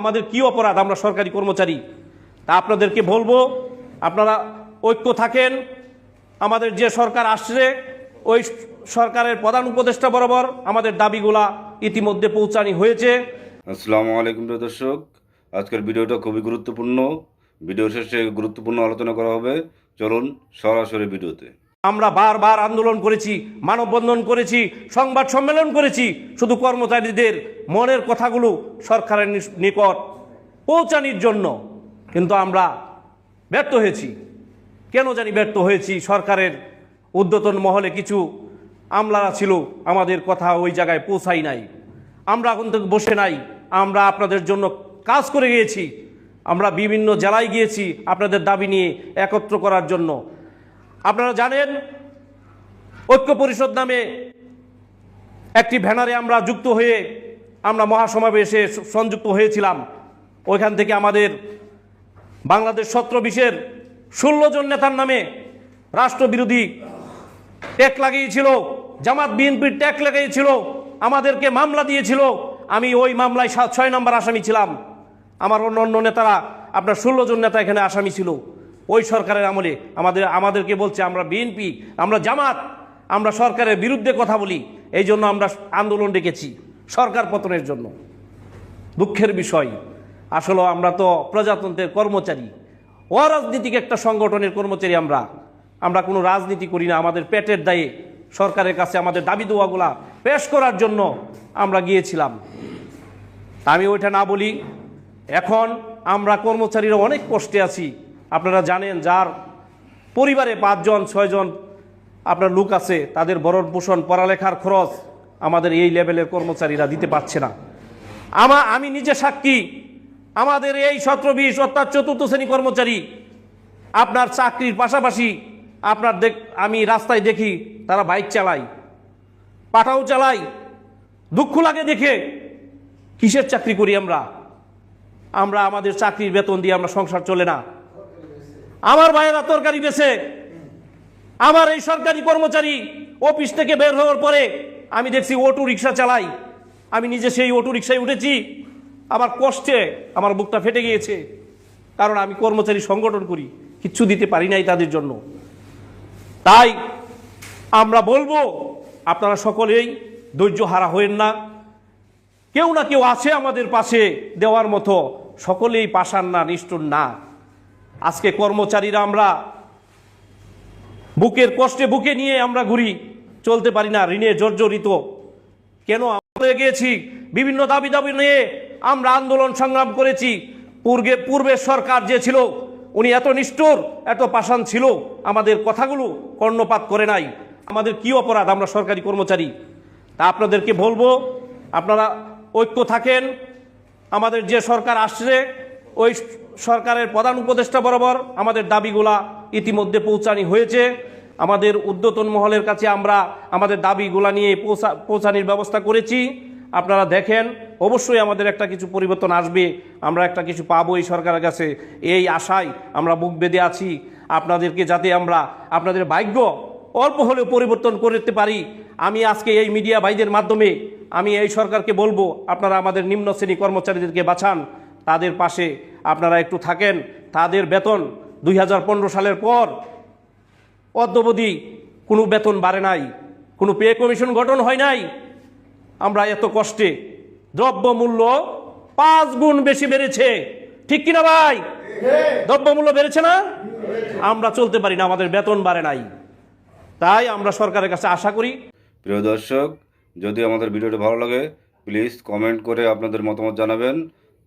আমাদের কি অপরাধ? আমরা সরকারি কর্মচারী। তা আপনাদেরকে বলব, আপনারা ঐক্য থাকেন। আমাদের যে সরকার আসছে, ওই সরকারের প্রধান উপদেষ্টা বরাবর আমাদের দাবিগুলা ইতিমধ্যে পৌঁছানি হয়েছে। আসসালামু আলাইকুম প্রিয় দর্শক। আজকের ভিডিওটা খুবই গুরুত্বপূর্ণ। ভিডিও শেষে গুরুত্বপূর্ণ আলোচনা করা হবে। চলুন সরাসরি ভিডিওতে। আমরা বারবার আন্দোলন করেছি, মানববন্ধন করেছি, সংবাদ সম্মেলন করেছি, শুধু কর্মচারীদের মনের কথাগুলো সরকারের নিকট পৌঁছানির জন্য। কিন্তু আমরা ব্যর্থ হয়েছি। কেন জানি ব্যর্থ হয়েছি? সরকারের উদ্যতন মহলে কিছু আমলারা ছিল, আমাদের কথা ওই জায়গায় পৌঁছাই নাই। আমরা এখন থেকে বসে নাই। আমরা আপনাদের জন্য কাজ করে গিয়েছি। আমরা বিভিন্ন জেলায় গিয়েছি আপনাদের দাবি নিয়ে একত্র করার জন্য। আপনারা জানেন, ঐক্য পরিষদ নামে একটি ভ্যানারে আমরা যুক্ত হয়ে আমরা মহাসমাবেশে সংযুক্ত হয়েছিলাম। ওইখান থেকে আমাদের বাংলাদেশ সত্র বিশের ষোলো জন নেতার নামে রাষ্ট্রবিরোধী ট্যাক লাগিয়েছিল, জামাত বিএনপির ট্যাক লাগিয়েছিল, আমাদেরকে মামলা দিয়েছিল। আমি ওই মামলায় সাত ছয় নম্বর আসামি ছিলাম। আমার অন্য অন্য নেতারা, আপনার ষোলো জন নেতা এখানে আসামি ছিল। ওই সরকারের আমলে আমাদের, আমাদেরকে বলছে আমরা বিএনপি আমরা জামাত, আমরা সরকারের বিরুদ্ধে কথা বলি, এই জন্য আমরা আন্দোলন ডেকেছি সরকার পতনের জন্য। দুঃখের বিষয়, আসলে আমরা তো প্রজাতন্ত্রের কর্মচারী। অরাজনীতিক একটা সংগঠনের কর্মচারী আমরা। আমরা কোনো রাজনীতি করি না, আমাদের পেটের দায়ে সরকারের কাছে আমাদের দাবি দোয়াগুলা পেশ করার জন্য আমরা গিয়েছিলাম। আমি ওইটা না বলি, এখন আমরা কর্মচারীরা অনেক কষ্টে আছি। আপনারা জানেন যার পরিবারে পাঁচজন, ছয়জন আপনার লোক আছে, তাদের ভরণ পোষণ, পড়ালেখার খরচ আমাদের এই লেভেলের কর্মচারীরা দিতে পারছে না। আমা, আমি নিজে সাক্ষী, আমাদের এই সতেরো, বিশ অর্থাৎ চতুর্থ শ্রেণি কর্মচারী, আপনার চাকরির পাশাপাশি আপনার দেখ, আমি রাস্তায় দেখি তারা বাইক চালায় পাটাও চালায়, দুঃখ লাগে দেখে। কিসের চাকরি করি আমরা? আমরা আমাদের চাকরির বেতন দিয়ে আমরা সংসার চলে না। আমার ভাইয়েরা তরকারি বেছে, আমার এই সরকারি কর্মচারী অফিস থেকে বের হওয়ার পরে আমি দেখছি অটো রিক্সা চালাই। আমি নিজে সেই অটো রিক্সায় উঠেছি। আমার কষ্টে আমার বুকটা ফেটে গিয়েছে। কারণ আমি কর্মচারী সংগঠন করি, কিচ্ছু দিতে পারি নাই তাদের জন্য। তাই আমরা বলব, আপনারা সকলেই ধৈর্য হারা হয়েন না। কেউ না কেউ আছে আমাদের পাশে দেওয়ার মতো, সকলেই পাশান না, নিষ্ঠুর না। আজকে কর্মচারীরা আমরা বুকের কষ্টে বুকে নিয়ে আমরা ঘুরি, চলতে পারি না ঋণে জর্জরিত। কেন আমরা গিয়েছি বিভিন্ন দাবি দাবি নিয়ে আমরা আন্দোলন সংগ্রাম করেছি। পূর্বে, পূর্বের সরকার যে ছিল, উনি এত নিষ্ঠুর, এত পাষাণ ছিল, আমাদের কথাগুলো কর্ণপাত করে নাই। আমাদের কি অপরাধ? আমরা সরকারি কর্মচারী। তা আপনাদেরকে বলব, আপনারা ঐক্য থাকেন। আমাদের যে সরকার আসছে ওই সরকারের প্রধান উপদেষ্টা বরাবর আমাদের দাবিগুলা ইতিমধ্যে পৌঁছানি হয়েছে। আমাদের উদ্যতন মহলের কাছে আমরা আমাদের দাবিগুলা নিয়ে পৌঁছা, পৌঁছানির ব্যবস্থা করেছি। আপনারা দেখেন, অবশ্যই আমাদের একটা কিছু পরিবর্তন আসবে। আমরা একটা কিছু পাবো এই সরকারের কাছে। এই আশায় আমরা বুক বেঁধে আছি। আপনাদেরকে যাতে আমরা, আপনাদের ভাগ্য অল্প হলেও পরিবর্তন করতে পারি। আমি আজকে এই মিডিয়া ভাইদের মাধ্যমে আমি এই সরকারকে বলব, আপনারা আমাদের নিম্ন শ্রেণি কর্মচারীদেরকে বাঁচান। তাদের পাশে আপনারা একটু থাকেন। তাদের বেতন দুই হাজার পনেরো সালের পর অদ্যবধি কোনো বেতন বাড়ে নাই, কোনো পে কমিশন গঠন হয় নাই। আমরা এত কষ্টে দ্রব্যমূল্য পাঁচ গুণ বেশি বেড়েছে। ঠিক কিনা ভাই? দ্রব্যমূল্য বেড়েছে না? আমরা চলতে পারি না, আমাদের বেতন বাড়ে নাই। তাই আমরা সরকারের কাছে আশা করি। প্রিয় দর্শক, যদি আমাদের ভিডিওটি ভালো লাগে প্লিজ কমেন্ট করে আপনাদের মতামত জানাবেন।